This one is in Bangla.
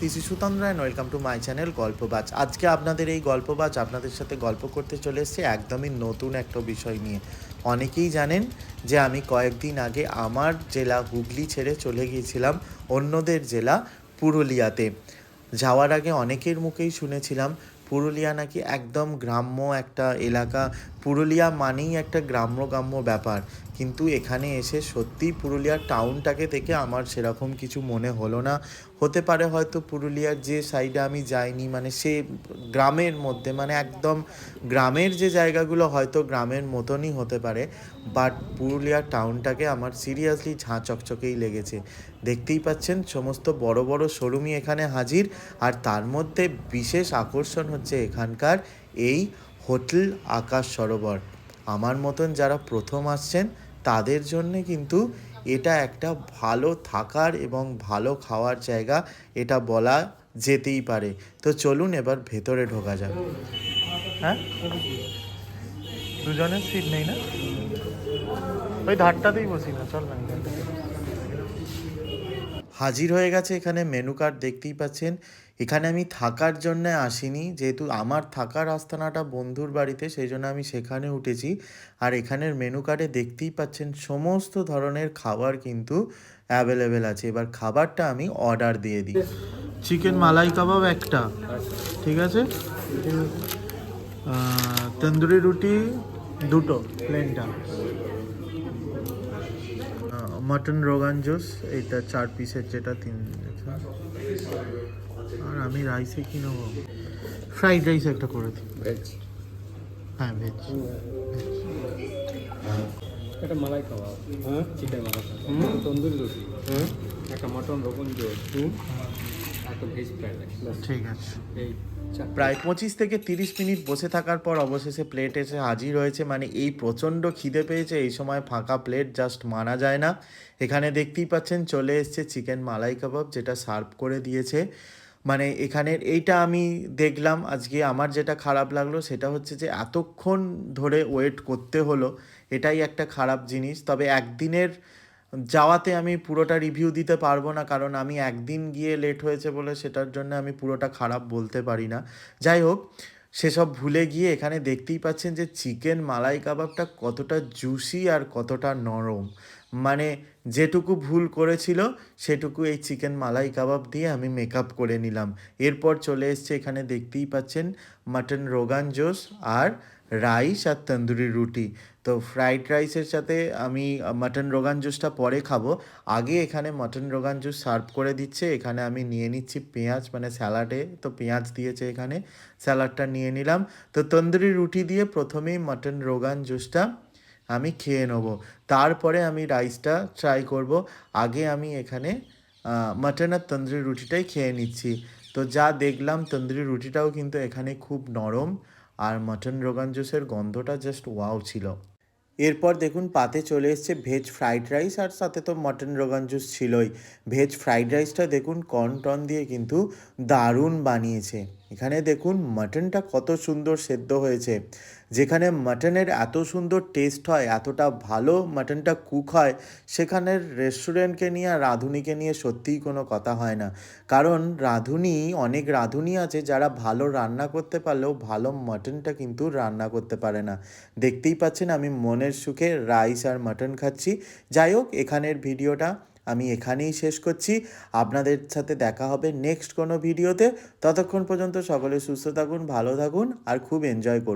This is Sutandra and welcome to my channel Golpobaj আজকে আপনাদের এই গল্পবাজ আপনাদের সাথে গল্প করতে চলে এসেছি একদমই নতুন একটা বিষয় নিয়ে। অনেকেই জানেন যে আমি কয়েকদিন আগে আমার জেলা হুগলি ছেড়ে চলে গিয়েছিলাম, অন্যদের জেলা পুরুলিয়াতে। যাওয়ার আগে অনেকের মুখেই শুনেছিলাম, পুরুলিয়া নাকি একদম গ্রাম্য একটা এলাকা। পুরুলিয়া মানেই একটা গ্রাম্য গ্রাম্য ব্যাপার। কিন্তু এখানে এসে সত্যিই পুরুলিয়ার টাউনটাকে থেকে আমার সেরকম কিছু মনে হলো না। হতে পারে হয়তো পুরুলিয়ার যে সাইডে আমি যাইনি মানে সে গ্রামের মধ্যে মানে একদম গ্রামের যে জায়গাগুলো হয়তো গ্রামের মতনই হতে পারে বাট পুরুলিয়ার টাউনটাকে আমার সিরিয়াসলি ঝাঁ চকচকেই লেগেছে। দেখতেই পাচ্ছেন, সমস্ত বড় বড় শোরুমই এখানে হাজির, আর তার মধ্যে বিশেষ আকর্ষণ হচ্ছে এখানকার এই হোটেল আকাশ সরোবর। আমার মতন যারা প্রথম আসছেন তাদের জন্যে কিন্তু এটা একটা ভালো থাকার এবং ভালো খাওয়ার জায়গা এটা বলা যেতেই পারে। তো চলুন এবার ভেতরে ঢোকা যাবে হ্যাঁ? দুজনের সিট নেই না? ওই ধারটাতেই বসি না, চল না। হাজির হয়ে গেছে এখানে মেনু কার্ড দেখতেই পাচ্ছেন। এখানে আমি থাকার জন্য আসিনি, যেহেতু আমার থাকার আস্তানাটা বন্ধুর বাড়িতে, সেই জন্য আমি সেখানে উঠেছি। আর এখানের মেনু কার্ডে দেখতেই পাচ্ছেন, সমস্ত ধরনের খাবার কিন্তু অ্যাভেলেবেল আছে। এবার খাবারটা আমি অর্ডার দিয়ে দিই। চিকেন মালাই কাবাব একটা, ঠিক আছে? তন্দুরি রুটি দুটো প্লেনটা মটন রোগান জোস এইটা চার পিসের যেটা তিন আর আমি রাইসে কি নেব? ফ্রাইড রাইস একটা করে দিই। ভেজ হ্যাঁ ভেজ একটা মালাই কাবাব হ্যাঁ? চিকেন মালাই। কাবাব তন্দুরি রুটি। একটা মটন রোগন জোর ঠিক আছে। প্রায় পঁচিশ থেকে তিরিশ মিনিট বসে থাকার পর অবশেষে প্লেট এসে হাজির হয়েছে। মানে এই প্রচণ্ড খিদে পেয়েছে এই সময় ফাঁকা প্লেট জাস্ট মানা যায় না। এখানে দেখতেই পাচ্ছেন চলে এসছে চিকেন মালাই কাবাব যেটা সার্ভ করে দিয়েছে। মানে এখানের এইটা আমি দেখলাম আজকে আমার যেটা খারাপ লাগল সেটা হচ্ছে যে এতক্ষণ ধরে ওয়েট করতে হলো এটাই একটা খারাপ জিনিস। তবে একদিনের যাওয়াতে আমি পুরোটা রিভিউ দিতে পারব না, কারণ আমি একদিন গিয়ে লেট হয়েছে বলে সেটার জন্য আমি পুরোটা খারাপ বলতে পারি না। যাই হোক, সেসব ভুলে গিয়ে এখানে দেখতেই পাচ্ছেন যে চিকেন মালাই কাবাবটা কতটা জুসি আর কতটা নরম। মানে যেটুকু ভুল করেছিল, সেটুকু এই চিকেন মালাই কাবাব দিয়ে আমি মেকআপ করে নিলাম। এরপর চলে এসছে, এখানে দেখতেই পাচ্ছেন মাটন রোগান জোস আর রাইস আর তন্দুরি রুটি। তো ফ্রাইড রাইসের সাথে আমি মাটন রোগান জুসটা পরে খাব। আগে এখানে মাটন রোগান জুস সার্ভ করে দিচ্ছে, এখানে আমি নিয়ে নিচ্ছি পেঁয়াজ মানে স্যালাডে তো পেঁয়াজ দিয়েছে এখানে স্যালাডটা নিয়ে নিলাম। তো তন্দুরি রুটি দিয়ে প্রথমেই মাটন রোগান জুসটা আমি খেয়ে নেব। তারপরে আমি রাইসটা ট্রাই করব। আগে আমি এখানে মাটন আর তন্দুরি রুটিটাই খেয়ে নিচ্ছি। তো যা দেখলাম তন্দুরি রুটিটাও কিন্তু এখানে খুব নরম আর মাটন রোগান জুসের গন্ধটা জাস্ট ওয়াও ছিল। এরপর দেখুন পাতে চলে এসছে ভেজ ফ্রাইড রাইস আর সাথে তো মটন রোগান জুস ছিলই। ভেজ ফ্রাইড রাইসটা দেখুন কর্ন টন দিয়ে কিন্তু দারুণ বানিয়েছে। এখানে দেখুন মাটনটা কত সুন্দর সেদ্ধ হয়েছে। যেখানে মাটনের এত সুন্দর টেস্ট হয়, এতটা ভালো মাটনটা কুক হয়, সেখানের রেস্টুরেন্টকে নিয়ে আর রাঁধুনিকে নিয়ে সত্যিই কোনো কথা হয় না। কারণ রাঁধুনি, অনেক রাঁধুনি আছে যারা ভালো রান্না করতে পারলেও ভালো মাটনটা কিন্তু রান্না করতে পারে না। দেখতেই পাচ্ছেন আমি মনের সুখে রাইস আর মাটন খাচ্ছি। যাই হোক, এখানের ভিডিওটা আমি এখানেই শেষ করছি। আপনাদের সাথে দেখা হবে নেক্সট কোনো ভিডিওতে। ততক্ষণ পর্যন্ত সকলে সুস্থ থাকুন, ভালো থাকুন আর খুব এনজয় করুন।